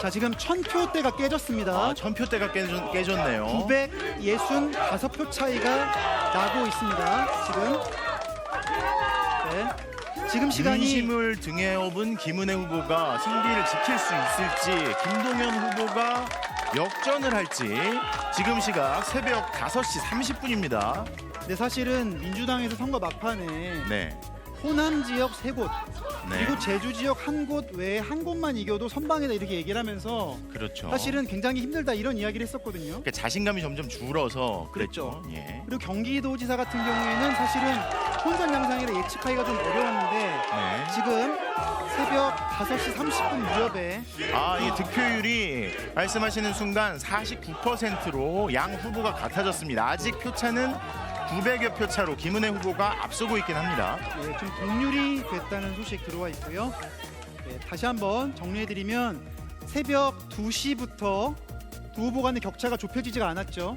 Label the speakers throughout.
Speaker 1: 자 지금 1000표대가 깨졌습니다.
Speaker 2: 아, 천표대가 깨졌, 깨졌네요.
Speaker 1: 965표 차이가 나고 있습니다. 지금 네. 지금 시간이
Speaker 2: 민심을 등에 업은 김은혜 후보가 승리를 지킬 수 있을지 김동연 후보가 역전을 할지 지금 시각 새벽 5시 30분입니다.
Speaker 1: 네, 사실은 민주당에서 선거 막판에
Speaker 2: 네.
Speaker 1: 호남 지역 세 곳
Speaker 2: 네.
Speaker 1: 그리고 제주 지역 한 곳 외에 한 곳만 이겨도 선방이다 이렇게 얘기를 하면서
Speaker 2: 그렇죠.
Speaker 1: 사실은 굉장히 힘들다 이런 이야기를 했었거든요.
Speaker 2: 그러니까 자신감이 점점 줄어서 그랬죠.
Speaker 1: 그렇죠.
Speaker 2: 예.
Speaker 1: 그리고 경기도지사 같은 경우에는 사실은 혼선 양상이라 예측하기가 좀 어려웠는데
Speaker 2: 네.
Speaker 1: 지금 새벽 5시 30분 무렵에
Speaker 2: 아, 이 득표율이 말씀하시는 순간 49%로 양 후보가 같아졌습니다. 아직 표차는 900여 표 차로 김은혜 후보가 앞서고 있긴 합니다.
Speaker 1: 예, 좀 동률이 됐다는 소식 들어와 있고요. 예, 다시 한번 정리해드리면 새벽 2시부터 두 후보 간의 격차가 좁혀지지가 않았죠.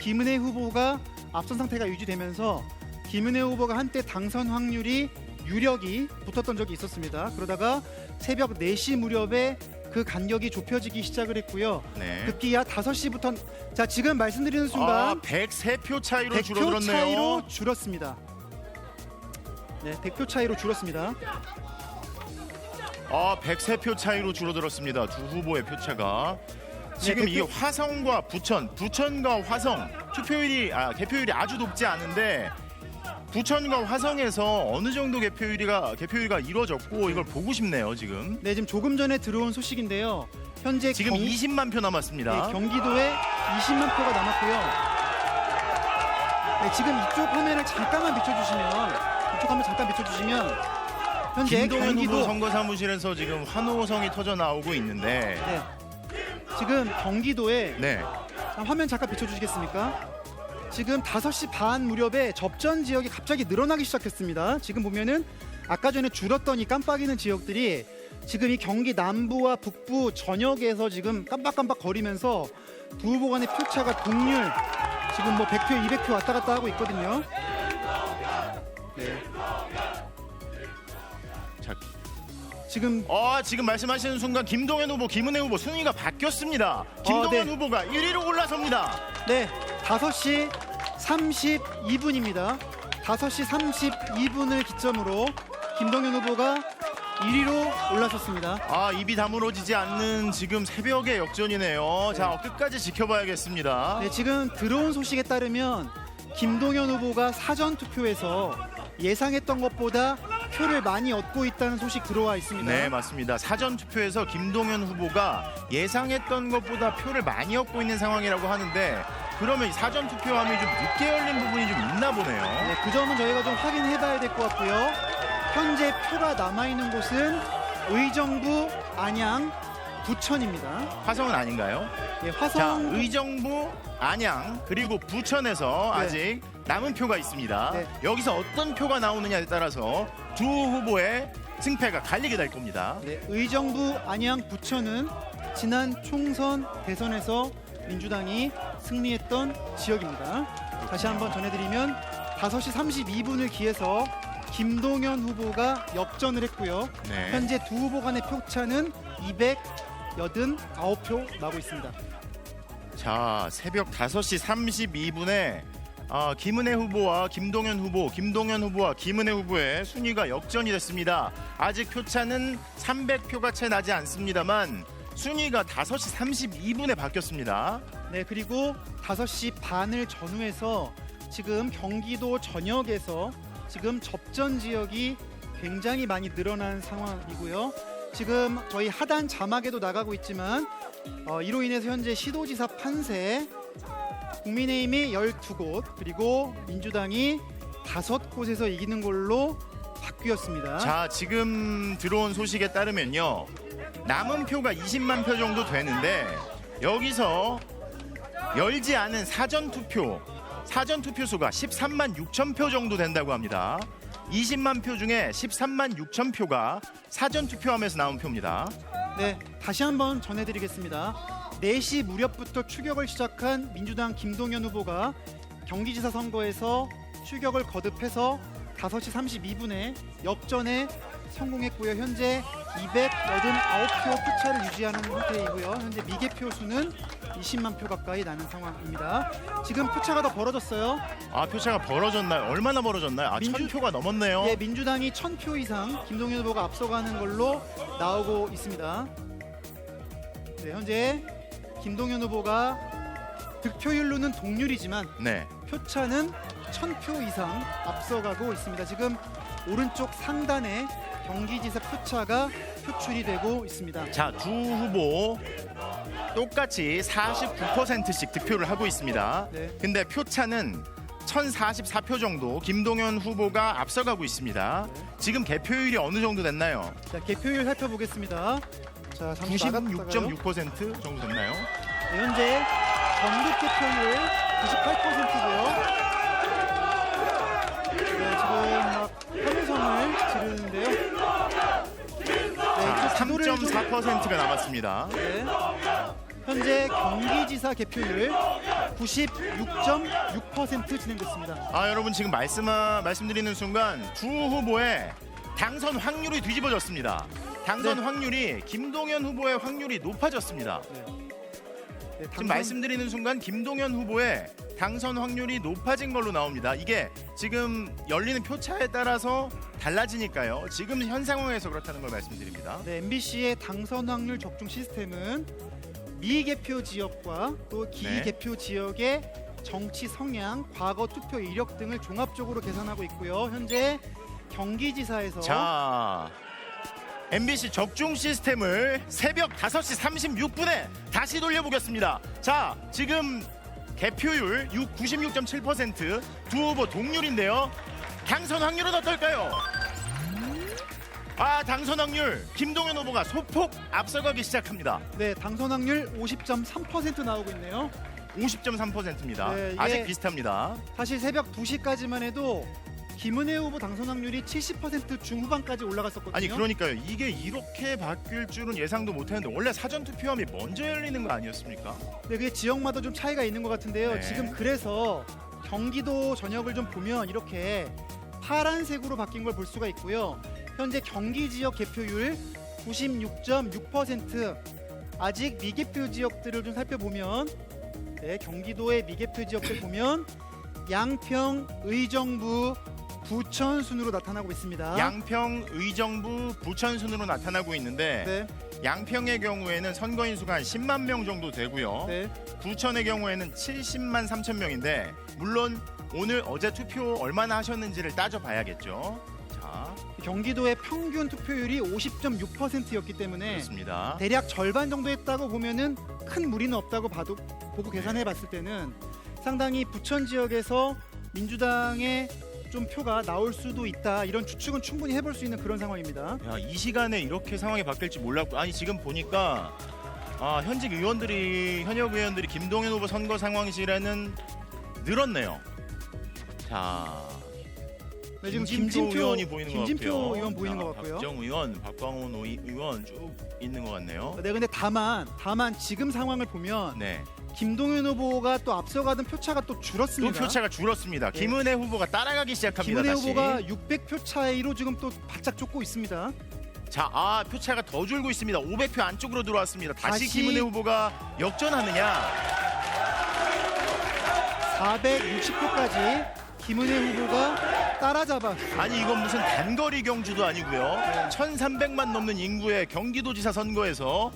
Speaker 1: 김은혜 후보가 앞선 상태가 유지되면서 김은혜 후보가 한때 당선 확률이 유력이 붙었던 적이 있었습니다. 그러다가 새벽 4시 무렵에 그 간격이 좁혀지기 시작을 했고요.
Speaker 2: 네.
Speaker 1: 급기야 5시부터 자 지금 말씀드리는
Speaker 2: 아,
Speaker 1: 순간
Speaker 2: 103표 차이로
Speaker 1: 100표
Speaker 2: 줄어들었네요.
Speaker 1: 차이로 줄었습니다. 네, 100표 차이로 줄었습니다.
Speaker 2: 아, 103표 차이로 줄어들었습니다. 두 후보의 표차가. 지금
Speaker 1: 네,
Speaker 2: 이게
Speaker 1: 대표-
Speaker 2: 화성과 부천, 부천과 화성 투표율이 아, 개표율이 아주 높지 않은데 부천과 화성에서 어느 정도 개표율이가 개표율가 이루어졌고 이걸 보고 싶네요, 지금.
Speaker 1: 네, 지금 조금 전에 들어온 소식인데요. 현재
Speaker 2: 지금
Speaker 1: 경,
Speaker 2: 20만 표 남았습니다.
Speaker 1: 네, 경기도에 20만 표가 남았고요. 네, 지금 이쪽 화면을 잠깐만 비춰주시면 이쪽 화면 잠깐 비춰주시면 현재
Speaker 2: 김동연
Speaker 1: 경기도
Speaker 2: 후보 선거 사무실에서 지금 환호성이 터져 나오고 있는데
Speaker 1: 네, 지금 경기도에
Speaker 2: 네.
Speaker 1: 자, 화면 잠깐 비춰주시겠습니까? 지금 5시 반 무렵에 접전 지역이 갑자기 늘어나기 시작했습니다. 지금 보면은 아까 전에 줄었던 이 깜빡이는 지역들이 지금 이 경기 남부와 북부 전역에서 지금 깜빡깜빡 거리면서 두 후보 간의 표차가 동률 지금 뭐 100표, 200표 왔다 갔다 하고 있거든요. 네.
Speaker 2: 자,
Speaker 1: 지금
Speaker 2: 어, 지금 말씀하시는 순간 김동연 후보, 김은혜 후보 순위가 바뀌었습니다. 김동연
Speaker 1: 네.
Speaker 2: 후보가 1위로 올라섭니다.
Speaker 1: 네, 5시 32분입니다. 5시 32분을 기점으로 김동연 후보가 1위로 올라섰습니다.
Speaker 2: 아, 입이 다물어지지 않는 지금 새벽의 역전이네요. 자, 끝까지 지켜봐야겠습니다.
Speaker 1: 네, 지금 들어온 소식에 따르면 김동연 후보가 사전 투표에서 예상했던 것보다 표를 많이 얻고 있다는 소식 들어와 있습니다.
Speaker 2: 네, 맞습니다. 사전 투표에서 김동연 후보가 예상했던 것보다 표를 많이 얻고 있는 상황이라고 하는데 그러면 이 사전 투표함이 좀 늦게 열린 부분이 좀 있나 보네요.
Speaker 1: 네, 그 점은 저희가 좀 확인해봐야 될 것 같고요. 현재 표가 남아 있는 곳은 의정부, 안양, 부천입니다.
Speaker 2: 화성은 아닌가요?
Speaker 1: 예,
Speaker 2: 자,
Speaker 1: 화성
Speaker 2: 의정부, 안양 그리고 부천에서
Speaker 1: 네.
Speaker 2: 아직 남은 표가 있습니다.
Speaker 1: 네.
Speaker 2: 여기서 어떤 표가 나오느냐에 따라서 두 후보의 승패가 갈리게 될 겁니다.
Speaker 1: 네, 의정부, 안양, 부천은 지난 총선 대선에서 민주당이 승리했던 지역입니다. 다시 한번 전해드리면 5시 32분을 기해서 김동연 후보가 역전을 했고요.
Speaker 2: 네.
Speaker 1: 현재 두 후보 간의 표차는 289표 나고 있습니다.
Speaker 2: 자, 새벽 5시 32분에 아, 김은혜 후보와 김동연 후보, 김동연 후보와 김은혜 후보의 순위가 역전이 됐습니다. 아직 표차는 300표가 채 나지 않습니다만 순위가 5시 32분에 바뀌었습니다.
Speaker 1: 네, 그리고 5시 반을 전후해서 지금 경기도 전역에서 지금 접전 지역이 굉장히 많이 늘어난 상황이고요. 지금 저희 하단 자막에도 나가고 있지만 어, 이로 인해서 현재 시도지사 판세 국민의힘이 12곳 그리고 민주당이 5곳에서 이기는 걸로 바뀌었습니다.
Speaker 2: 자, 지금 들어온 소식에 따르면요. 남은 표가 20만 표 정도 되는데 여기서 열지 않은 사전 투표 사전 투표 수가 13만 6천 표 정도 된다고 합니다. 20만 표 중에 13만 6천 표가 사전 투표함에서 나온 표입니다.
Speaker 1: 네, 다시 한번 전해드리겠습니다. 4시 무렵부터 추격을 시작한 민주당 김동연 후보가 경기지사 선거에서 추격을 거듭해서 5시 32분에 역전에 성공했고요. 현재 289표 표차를 유지하는 상태이고요. 현재 미개표 수는 20만 표 가까이 나는 상황입니다. 지금 표차가 더 벌어졌어요.
Speaker 2: 아 표차가 벌어졌나요? 얼마나 벌어졌나요? 아
Speaker 1: 민주-
Speaker 2: 천 표가 넘었네요.
Speaker 1: 예, 민주당이 1000표 이상 김동연 후보가 앞서가는 걸로 나오고 있습니다. 네, 현재 김동연 후보가 득표율로는 동률이지만
Speaker 2: 네.
Speaker 1: 표차는 1000표 이상 앞서가고 있습니다. 지금 오른쪽 상단에 경기지사 표차가 표출이 되고 있습니다.
Speaker 2: 자, 두 후보 똑같이 49%씩 득표를 하고 있습니다.
Speaker 1: 네.
Speaker 2: 근데 표차는 1044표 정도 김동연 후보가 앞서가고 있습니다. 지금 개표율이 어느 정도 됐나요?
Speaker 1: 자, 개표율 살펴보겠습니다. 자, 잠시 나갔다가요.
Speaker 2: 96.6% 정도 됐나요?
Speaker 1: 네, 현재 전국 개표율 98%고요. 네, 지금 막 환호성을 지르는데요. 네,
Speaker 2: 자,
Speaker 1: 그 지도를 좀-
Speaker 2: 3.4%가 남았습니다.
Speaker 1: 네. 현재 경기지사 개표율 96.6% 진행됐습니다.
Speaker 2: 아, 여러분 지금 말씀 말씀드리는 순간 두 후보의 당선 확률이 뒤집어졌습니다. 당선
Speaker 1: 네.
Speaker 2: 확률이 김동연 후보의 확률이 높아졌습니다.
Speaker 1: 네,
Speaker 2: 지금
Speaker 1: 당선-
Speaker 2: 말씀드리는 순간 김동연 후보의 당선 확률이 높아진 걸로 나옵니다. 이게 지금 열리는 표차에 따라서 달라지니까요. 지금 현 상황에서 그렇다는 걸 말씀드립니다.
Speaker 1: 네, MBC의 당선 확률 적중 시스템은 미개표 지역과 또
Speaker 2: 네.
Speaker 1: 기개표 지역의 정치 성향, 과거 투표 이력 등을 종합적으로 계산하고 있고요. 현재 경기지사에서
Speaker 2: 자, MBC 적중 시스템을 새벽 5시 36분에 다시 돌려보겠습니다. 자, 지금 개표율 6, 96.7%두 후보 동률인데요. 당선 확률은 어떨까요? 아, 당선 확률 김동연 후보가 소폭 앞서가기 시작합니다.
Speaker 1: 네, 당선 확률 50.3% 나오고 있네요.
Speaker 2: 50.3%입니다.
Speaker 1: 네, 이게-
Speaker 2: 아직 비슷합니다.
Speaker 1: 사실 새벽 2시까지만 해도 김은혜 후보 당선 확률이 70% 중후반까지 올라갔었거든요.
Speaker 2: 아니 그러니까요. 이게 이렇게 바뀔 줄은 예상도 못했는데 원래 사전 투표함이 먼저 열리는 거 아니었습니까?
Speaker 1: 네, 그게 지역마다 좀 차이가 있는 것 같은데요.
Speaker 2: 네.
Speaker 1: 지금 그래서 경기도 전역을 좀 보면 이렇게 파란색으로 바뀐 걸 볼 수가 있고요. 현재 경기 지역 개표율 96.6% 아직 미개표 지역들을 좀 살펴보면 네, 경기도의 미개표 지역들 보면 양평, 의정부, 부천 순으로 나타나고 있습니다.
Speaker 2: 양평, 의정부, 부천 순으로 나타나고 있는데
Speaker 1: 네,
Speaker 2: 양평의 경우에는 선거인 수가 한 10만 명 정도 되고요.
Speaker 1: 네.
Speaker 2: 부천의 경우에는 70만 3천 명인데 물론 오늘 어제 투표 얼마나 하셨는지를 따져봐야겠죠. 자,
Speaker 1: 경기도의 평균 투표율이 50.6%였기 때문에
Speaker 2: 그렇습니다.
Speaker 1: 대략 절반 정도 했다고 보면은 큰 무리는 없다고 봐도 보고 계산해 봤을 때는 상당히 부천 지역에서 민주당의 좀 표가 나올 수도 있다 이런 추측은 충분히 해볼 수 있는 그런 상황입니다.
Speaker 2: 야, 이 시간에 이렇게 상황이 바뀔지 몰랐고 아니 지금 보니까 아, 현직 의원들이 현역 의원들이 김동연 후보 선거 상황실에는 늘었네요. 자,
Speaker 1: 네, 지금
Speaker 2: 김진표,
Speaker 1: 김진표
Speaker 2: 의원이 보이는
Speaker 1: 김진표
Speaker 2: 것 같고요.
Speaker 1: 의원 보이는
Speaker 2: 자,
Speaker 1: 것 같고요.
Speaker 2: 박정 의원, 박광원 의- 의원 쭉 있는 것 같네요.
Speaker 1: 네, 근데 다만 다만 지금 상황을 보면
Speaker 2: 네,
Speaker 1: 김동연 후보가 또 앞서가던 표차가 또
Speaker 2: 또
Speaker 1: 줄었습니다.
Speaker 2: 표차가 줄었습니다.
Speaker 1: 네.
Speaker 2: 김은혜 후보가 따라가기 시작합니다.
Speaker 1: 김은혜
Speaker 2: 다시.
Speaker 1: 후보가 600표 차이로 지금 또 바짝 쫓고 있습니다.
Speaker 2: 자, 아 표차가 더 줄고 있습니다. 500표 안쪽으로 들어왔습니다. 다시,
Speaker 1: 다시-
Speaker 2: 김은혜 후보가 역전하느냐?
Speaker 1: 460표까지 김은혜 후보가 따라잡아.
Speaker 2: 아니 이건 무슨 단거리 경주도 아니고요. 1,300만 넘는 인구의 경기도지사 선거에서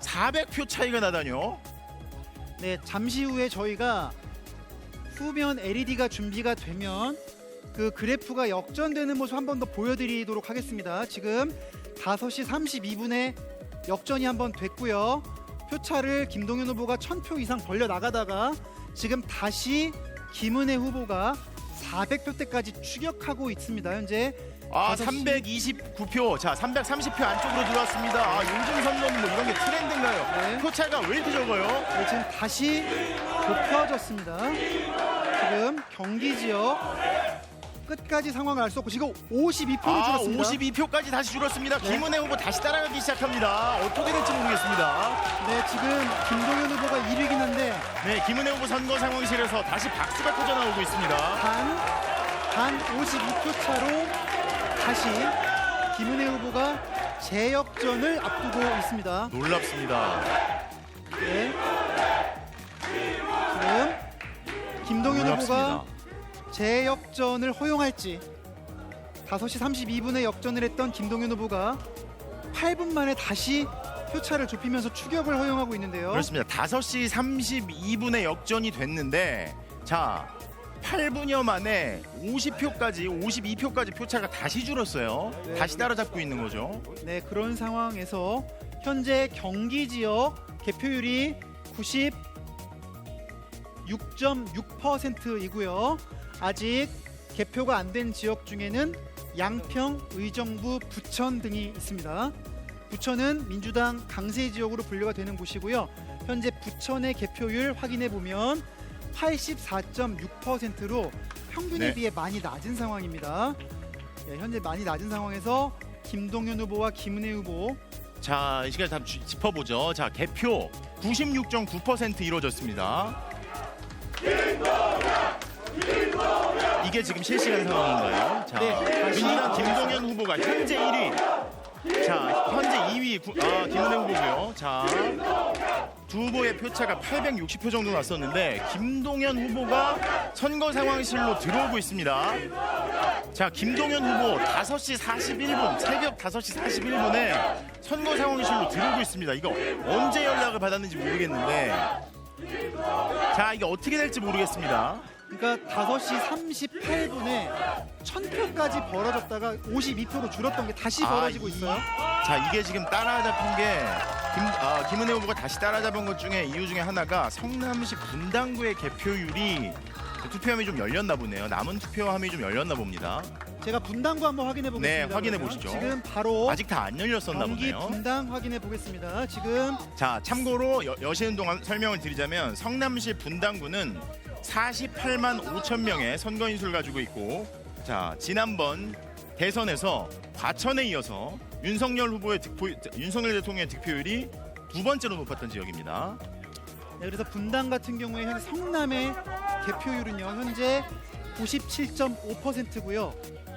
Speaker 2: 400표 차이가 나다뇨.
Speaker 1: 네, 잠시 후에 저희가 후면 LED가 준비가 되면 그 그래프가 역전되는 모습 한 번 더 보여드리도록 하겠습니다. 지금 5시 32분에 역전이 한 번 됐고요. 표차를 김동연 후보가 1000표 이상 벌려 나가다가 지금 다시 김은혜 후보가 400표대까지 추격하고 있습니다. 현재
Speaker 2: 아,
Speaker 1: 5시
Speaker 2: 329표. 자, 330표 안쪽으로 들어왔습니다. 아, 요즘 선거는 뭐 이런 게 트렌드인가요?
Speaker 1: 네.
Speaker 2: 표 차이가 왜 이렇게 적어요?
Speaker 1: 네, 지금 다시 높아졌습니다. 지금 경기 지역 끝까지 상황을 알 수 없고 지금 52표로
Speaker 2: 아,
Speaker 1: 줄었습니다.
Speaker 2: 52표까지 다시 줄었습니다.
Speaker 1: 네.
Speaker 2: 김은혜 후보 다시 따라가기 시작합니다. 어떻게 될지 모르겠습니다.
Speaker 1: 네, 지금 김동연 후보가 1위긴 한데
Speaker 2: 네, 김은혜 후보 선거 상황실에서 다시 박수가 터져 나오고 있습니다.
Speaker 1: 단, 단 52표 차로 다시 김은혜 후보가 재역전을 앞두고 있습니다.
Speaker 2: 놀랍습니다.
Speaker 1: 네. 지금 김동현
Speaker 2: 놀랍습니다.
Speaker 1: 후보가 재역전을 허용할지 5시 32분에 역전을 했던 김동현 후보가 8분 만에 다시 표차를 좁히면서 추격을 허용하고 있는데요.
Speaker 2: 그렇습니다. 5시 32분에 역전이 됐는데 자 8분여 만에 50표까지 52표까지 표차가 다시 줄었어요.
Speaker 1: 네.
Speaker 2: 다시 따라잡고 있는 거죠.
Speaker 1: 네, 그런 상황에서 현재 경기 지역 개표율이 96.6%이고요. 아직 개표가 안 된 지역 중에는 양평, 의정부, 부천 등이 있습니다. 부천은 민주당 강세 지역으로 분류가 되는 곳이고요. 현재 부천의 개표율 확인해 보면 84.6%로 평균에
Speaker 2: 네.
Speaker 1: 비해 많이 낮은 상황입니다. 예, 현재 많이 낮은 상황에서 김동연 후보와 김은혜 후보
Speaker 2: 자, 이 시간에 다 쥐- 짚어보죠. 자, 개표 96.9% 이루어졌습니다. 이게 지금 실시간 상황인가요? 자,
Speaker 1: 네.
Speaker 2: 민주당 김동연 후보가 현재 1위. 자, 현재 2위 구, 아, 김은혜 후보고요. 자, 두 후보의 표차가 860표 정도 났었는데 김동연 후보가 선거 상황실로 들어오고 있습니다. 자, 김동연 후보 5시 41분, 새벽 5시 41분에 선거 상황실로 들어오고 있습니다. 이거 언제 연락을 받았는지 모르겠는데. 자, 이게 어떻게 될지 모르겠습니다.
Speaker 1: 그러니까 5시 38분에 1000표까지 벌어졌다가 52표로 줄었던 게 다시
Speaker 2: 아,
Speaker 1: 벌어지고
Speaker 2: 이-
Speaker 1: 있어요.
Speaker 2: 자, 이게 지금 따라잡힌 게 김, 아, 김은혜 후보가 다시 따라잡은 것 중에 이유 중에 하나가 성남시 분당구의 개표율이 투표함이 좀 열렸나 보네요. 남은 투표함이 좀 열렸나 봅니다.
Speaker 1: 제가 분당구 한번 확인해 보겠습니다.
Speaker 2: 네, 확인해
Speaker 1: 그러면.
Speaker 2: 보시죠.
Speaker 1: 지금 바로
Speaker 2: 아직 다 안 열렸었나
Speaker 1: 경기
Speaker 2: 보네요.
Speaker 1: 분당 확인해 보겠습니다. 지금
Speaker 2: 자, 참고로 여, 여시는 동안 설명을 드리자면 성남시 분당구는 48만 5천 명의 선거 인수를 가지고 있고 자, 지난번 대선에서 과천에 이어서 윤석열 후보의 득표 윤석열 대통령의 득표율이 두 번째로 높았던 지역입니다.
Speaker 1: 네, 그래서 분당 같은 경우에 현재 성남의 개표율은요 현재 97.5%고요.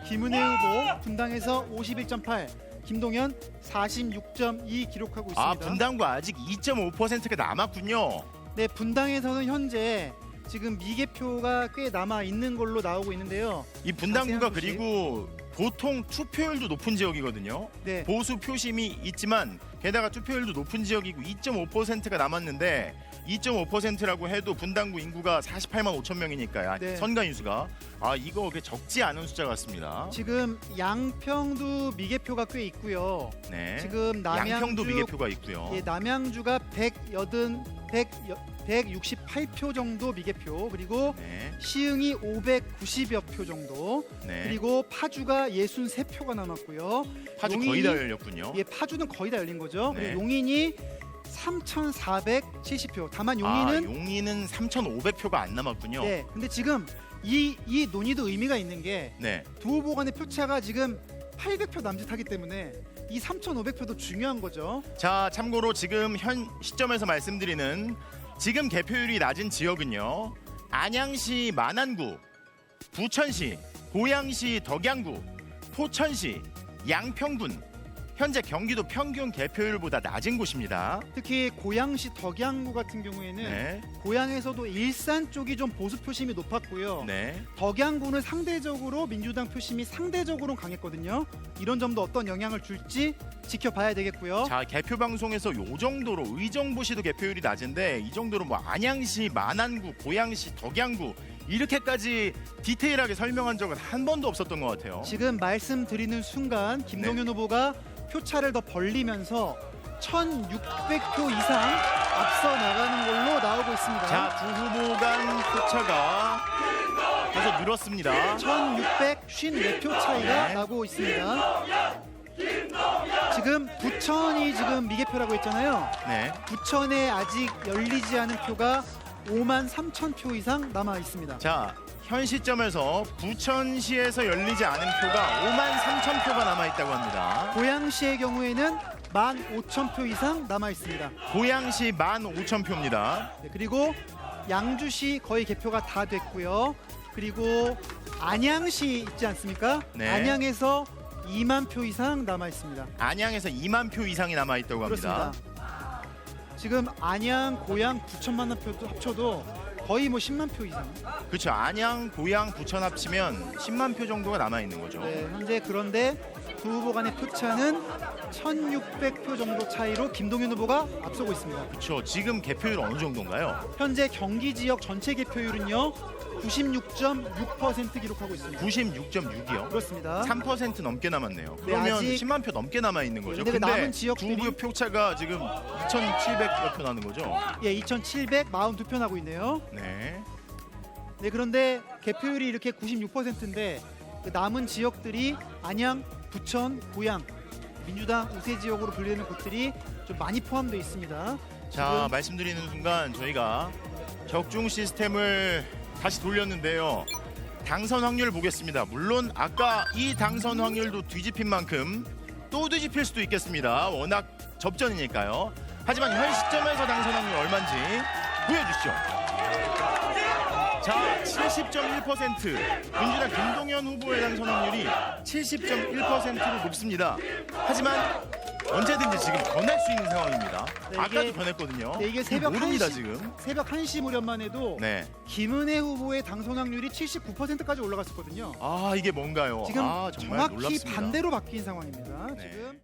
Speaker 1: 김은혜 후보 분당에서 51.8, 김동연 46.2 기록하고 있습니다.
Speaker 2: 아, 분당구 아직 2.5%가 남았군요.
Speaker 1: 네, 분당에서는 현재 지금 미개표가 꽤 남아 있는 걸로 나오고 있는데요.
Speaker 2: 이 분당구가. 그리고 보통 투표율도 높은 지역이거든요.
Speaker 1: 네,
Speaker 2: 보수 표심이 있지만 게다가 투표율도 높은 지역이고 2.5%가 남았는데 2.5%라고 해도 분당구 인구가 48만 5천 명이니까
Speaker 1: 네.
Speaker 2: 선거 인수가 아 이거 그렇게 적지 않은 숫자 같습니다.
Speaker 1: 지금 양평도 미개표가 꽤 있고요.
Speaker 2: 네.
Speaker 1: 지금 남양주
Speaker 2: 양평도 미개표가 있고요.
Speaker 1: 예, 남양주가 180 100 168표 정도 미개표 그리고
Speaker 2: 네.
Speaker 1: 시흥이 590여 표 정도
Speaker 2: 네.
Speaker 1: 그리고 파주가 63표가 남았고요.
Speaker 2: 파주 거의 다 열렸군요.
Speaker 1: 예, 파주는 거의 다 열린 거죠.
Speaker 2: 네.
Speaker 1: 그리고 용인이 3,470표. 다만
Speaker 2: 아,
Speaker 1: 용인은
Speaker 2: 용인은 3,500표가 안 남았군요.
Speaker 1: 네, 근데 지금 이, 이 논의도 의미가 있는 게두
Speaker 2: 네.
Speaker 1: 후보 간의 표차가 지금 800표 남짓하기 때문에 이 3,500표도 중요한 거죠.
Speaker 2: 자, 참고로 지금 현 시점에서 말씀드리는 지금 개표율이 낮은 지역은요. 안양시 만안구, 부천시, 고양시 덕양구, 포천시, 양평군. 현재 경기도 평균 개표율보다 낮은 곳입니다.
Speaker 1: 특히 고양시 덕양구 같은 경우에는
Speaker 2: 네.
Speaker 1: 고양에서도 일산 쪽이 좀 보수 표심이 높았고요.
Speaker 2: 네.
Speaker 1: 덕양구는 상대적으로 민주당 표심이 상대적으로 강했거든요. 이런 점도 어떤 영향을 줄지 지켜봐야 되겠고요.
Speaker 2: 자, 개표 방송에서 요 정도로 의정부시도 개표율이 낮은데 이 정도로 뭐 안양시, 만안구, 고양시, 덕양구 이렇게까지 디테일하게 설명한 적은 한 번도 없었던 것 같아요.
Speaker 1: 지금 말씀드리는 순간 김동연
Speaker 2: 네.
Speaker 1: 후보가 표차를 더 벌리면서 1,600표 이상 앞서 나가는 걸로 나오고 있습니다.
Speaker 2: 자, 두 후보 간 표차가 계속 늘었습니다.
Speaker 1: 1,654표 차이가
Speaker 2: 네.
Speaker 1: 나고 있습니다. 지금 부천이 지금 미개표라고 했잖아요.
Speaker 2: 네.
Speaker 1: 부천에 아직 열리지 않은 표가 5만 3천 표 이상 남아 있습니다.
Speaker 2: 자, 현 시점에서 부천시에서 열리지 않은 표가 5만 3천 표가 남아 있다고 합니다.
Speaker 1: 고양시의 경우에는 1만 5천 표 이상 남아 있습니다.
Speaker 2: 고양시 1만 5천 표입니다.
Speaker 1: 네, 그리고 양주시 거의 개표가 다 됐고요. 그리고 안양시 있지 않습니까?
Speaker 2: 네.
Speaker 1: 안양에서 2만 표 이상 남아 있습니다.
Speaker 2: 안양에서 2만 표 이상이 남아 있다고 합니다.
Speaker 1: 그렇습니다. 지금 안양, 고양, 부천만 표도 합쳐도 거의 뭐 10만 표 이상.
Speaker 2: 그렇죠. 안양, 고양, 부천 합치면 10만 표 정도가 남아 있는 거죠.
Speaker 1: 네, 현재 그런데 두 후보 간의 표차는 1,600표 정도 차이로 김동연 후보가 앞서고 있습니다.
Speaker 2: 그렇죠. 지금 개표율 어느 정도인가요?
Speaker 1: 현재 경기 지역 전체 개표율은요 96.6% 기록하고 있습니다.
Speaker 2: 96.6이요.
Speaker 1: 그렇습니다.
Speaker 2: 3% 넘게 남았네요.
Speaker 1: 네,
Speaker 2: 그러면
Speaker 1: 아직-
Speaker 2: 10만 표 넘게 남아 있는 거죠.
Speaker 1: 근데 남은 지역들이-
Speaker 2: 두 표차가 지금 2,700여 표 나는 거죠.
Speaker 1: 예, 2,742표 나고 있네요.
Speaker 2: 네.
Speaker 1: 네, 그런데 개표율이 이렇게 96%인데 그 남은 지역들이 안양, 부천, 고양, 민주당 우세 지역으로 분류되는 곳들이 좀 많이 포함되어 있습니다.
Speaker 2: 자,
Speaker 1: 지금-
Speaker 2: 말씀드리는 순간 저희가 적중 시스템을 다시 돌렸는데요. 당선 확률 보겠습니다. 물론 아까 이 당선 확률도 뒤집힌 만큼 또 뒤집힐 수도 있겠습니다. 워낙 접전이니까요. 하지만 현 시점에서 당선 확률 얼마인지 보여주시죠. 자, 70.1% 민주당 김동연 후보의 당선 확률이 70.1%로 높습니다. 하지만 언제든지 지금 변할 수 있는 상황입니다.
Speaker 1: 네,
Speaker 2: 아까도 변했거든요.
Speaker 1: 네, 이게 새벽
Speaker 2: 모릅니다
Speaker 1: 1시
Speaker 2: 지금.
Speaker 1: 새벽 1시 무렵만 해도
Speaker 2: 네.
Speaker 1: 김은혜 후보의 당선 확률이 79%까지 올라갔었거든요.
Speaker 2: 아 이게 뭔가요?
Speaker 1: 지금
Speaker 2: 아, 정말
Speaker 1: 정확히
Speaker 2: 놀랍습니다.
Speaker 1: 반대로 바뀐 상황입니다.
Speaker 2: 네.
Speaker 1: 지금